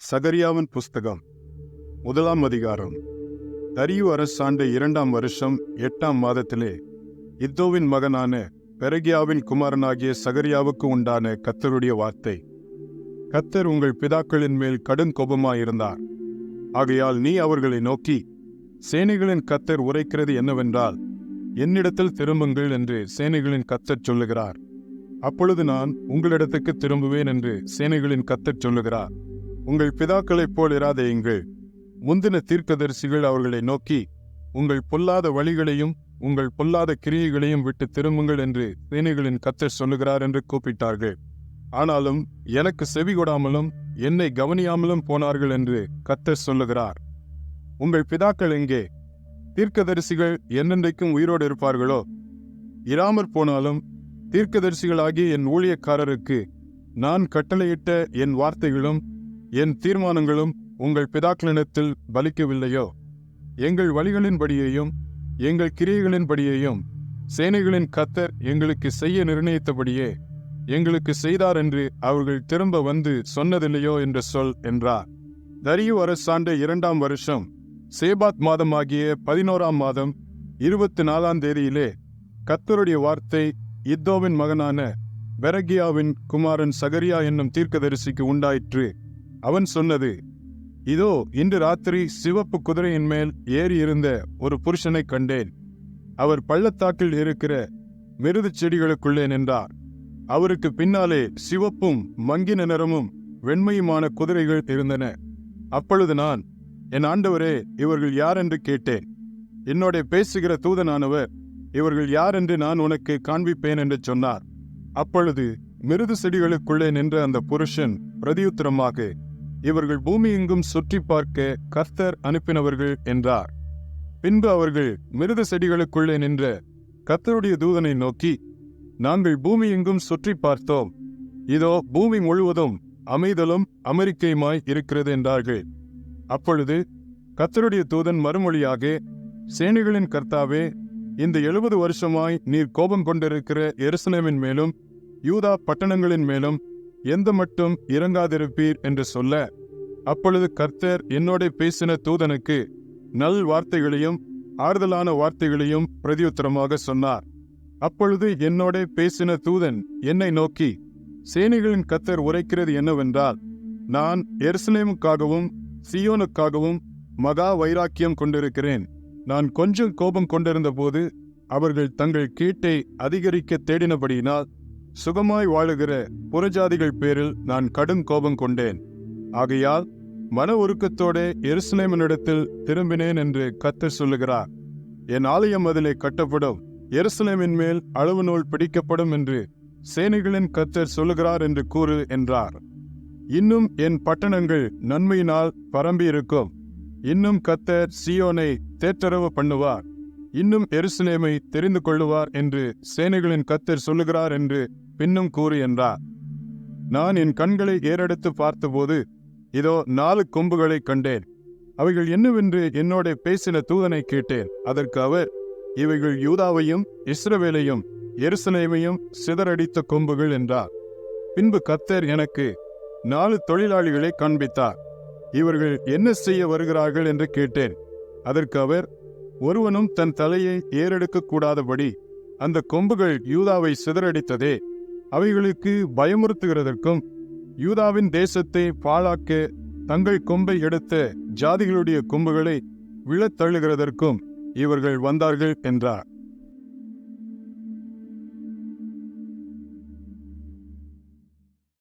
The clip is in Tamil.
சகரியாவின் புஸ்தகம் முதலாம் அதிகாரம். தரியு அரசாண்டு இரண்டாம் வருஷம் எட்டாம் மாதத்திலே இத்தோவின் மகனான பெரகியாவின் குமாரனாகிய சகரியாவுக்கு உண்டான கத்தருடைய வார்த்தை. கத்தர் உங்கள் பிதாக்களின் மேல் கடும் கோபமாயிருந்தார். ஆகையால் நீ அவர்களை நோக்கி சேனைகளின் கத்தர் உரைக்கிறது என்னவென்றால் என்னிடத்தில் திரும்புங்கள் என்று சேனைகளின் கத்தர் சொல்லுகிறார். அப்பொழுது நான் உங்களிடத்துக்கு திரும்புவேன் என்று சேனைகளின் கத்தர் சொல்லுகிறார். உங்கள் பிதாக்களைப் போல் இராதேயுங்கள். முந்தின தீர்க்கதரிசிகள் அவர்களை நோக்கி உங்கள் பொல்லாத வழிகளையும் உங்கள் பொல்லாத கிரியைகளையும் விட்டு திரும்புங்கள் என்று சேனைகளின் கத்தர் சொல்லுகிறார் என்று கூப்பிட்டார்கள். ஆனாலும் எனக்கு செவி கொடாமலும் என்னை கவனியாமலும் போனார்கள் என்று கத்தர் சொல்லுகிறார். உங்கள் பிதாக்கள் எங்கே? தீர்க்கதரிசிகள் என்னென்றைக்கும் உயிரோடு இருப்பார்களோ? இராமற் போனாலும் தீர்க்கதரிசிகளாகிய என் ஊழியக்காரருக்கு நான் கட்டளையிட்ட என் வார்த்தைகளும் என் தீர்மானங்களும் உங்கள் பிதாக்களிடத்தில் பலிக்கவில்லையோ? எங்கள் வழிகளின்படியையும் எங்கள் கிரியைகளின்படியையும் சேனைகளின் கத்தர் எங்களுக்கு செய்ய நிர்ணயித்தபடியே எங்களுக்கு செய்தார் என்று அவர்கள் திரும்ப வந்து சொன்னதில்லையோ என்று சொல் என்றார். தரியு அரசாண்ட இரண்டாம் வருஷம் சேபாத் மாதமாகிய பதினோராம் மாதம் இருபத்தி நாலாம் தேதியிலே கத்தருடைய வார்த்தை இத்தோவின் மகனான பெரகியாவின் குமாரன் சகரியா என்னும் தீர்க்கதரிசிக்கு உண்டாயிற்று. அவன் சொன்னது இதோ இன்று ராத்திரி சிவப்பு குதிரையின் மேல் ஏறி இருந்த ஒரு புருஷனை கண்டேன். அவர் பள்ளத்தாக்கில் இருக்கிற மிருதுச் செடிகளுக்குள்ளே நின்றார். அவருக்கு பின்னாலே சிவப்பும் மங்கின நிறமும் வெண்மையுமான குதிரைகள் இருந்தன. அப்பொழுது நான் என் ஆண்டவரே இவர்கள் யார் என்று கேட்டேன்? என்னோட பேசுகிற தூதனானவர் இவர்கள் யார் என்று நான் உனக்கு காண்பிப்பேன் என்று சொன்னார். அப்பொழுது மிருது செடிகளுக்குள்ளே நின்ற அந்த புருஷன் பிரதியுத்திரமாக இவர்கள் பூமி எங்கும் சுற்றி பார்க்க கர்த்தர் அனுப்பினவர்கள் என்றார். பின்பு அவர்கள் மிருத செடிகளுக்குள்ளே நின்ற கர்த்தருடைய தூதனை நோக்கி நாங்கள் பூமி எங்கும் சுற்றி பார்த்தோம். இதோ பூமி முழுவதும் அமைதலும் அமெரிக்கையுமாய் இருக்கிறது என்றார்கள். அப்பொழுது கத்தருடைய தூதன் மறுமொழியாக சேனைகளின் கர்த்தாவே இந்த எழுபது வருஷமாய் நீர் கோபம் கொண்டிருக்கிற எருசலேமின் மேலும் யூதா பட்டணங்களின் மேலும் எந்த மட்டும் இறங்காதிருப்பீர் என்று சொல்ல அப்பொழுது கர்த்தர் என்னோட பேசின தூதனுக்கு நல் வார்த்தைகளையும் ஆறுதலான வார்த்தைகளையும் பிரதியுத்தரமாக சொன்னார். அப்பொழுது என்னோட பேசின தூதன் என்னை நோக்கி சேனைகளின் கத்தர் உரைக்கிறது என்னவென்றால் நான் எருசலேமுக்காகவும் சியோனுக்காகவும் மகா வைராக்கியம் கொண்டிருக்கிறேன். நான் கொஞ்சம் கோபம் கொண்டிருந்த போது அவர்கள் தங்கள் கீட்டை அதிகரிக்க தேடினபடியினால் சுகமாய் வாழுகிற புறஜாதிகள் பேரில் நான் கடும் கோபம் கொண்டேன். ஆகையால் மன உருக்கத்தோடே எருசலேமனிடத்தில் திரும்பினேன் என்று கத்தர் சொல்லுகிறார். என் ஆலயம் அதிலே கட்டப்படும் எருசலேமின் மேல் அளவு நூல் பிடிக்கப்படும் என்று சேனைகளின் கத்தர் சொல்லுகிறார் என்று கூறு என்றார். இன்னும் என் பட்டணங்கள் நன்மையினால் பரம்பியிருக்கும். இன்னும் கத்தர் சியோனை தேற்றரவு பண்ணுவார். இன்னும் எருசலேமை தெரிந்து கொள்ளுவார் என்று சேனைகளின் கத்தர் சொல்லுகிறார் என்று பின்னும் கூறு என்றார். நான் என் கண்களை ஏறெடுத்து பார்த்தபோது இதோ நாலு கொம்புகளை கண்டேன். அவைகள் என்னவென்று என்னோட பேசின தூதனை கேட்டேன். அதற்கு அவர் இவைகள் யூதாவையும் இஸ்ரவேலையும் எருசலேமையும் சிதறடித்த கொம்புகள் என்றார். பின்பு கத்தர் எனக்கு நாலு தொழிலாளிகளை காண்பித்தார். இவர்கள் என்ன செய்ய வருகிறார்கள் என்று கேட்டேன். அதற்கு அவர் ஒருவனும் தன் தலையை ஏறெடுக்க கூடாதபடி அந்த கொம்புகள் யூதாவை சிதறடித்ததே. அவைகளுக்கு பயமுறுத்துகிறதற்கும் யூதாவின் தேசத்தை பாழாக்க தங்கள் கொம்பை எடுத்த ஜாதிகளுடைய கொம்புகளை விழத்தள்ளுகிறதற்கும் இவர்கள் வந்தார்கள் என்றார்.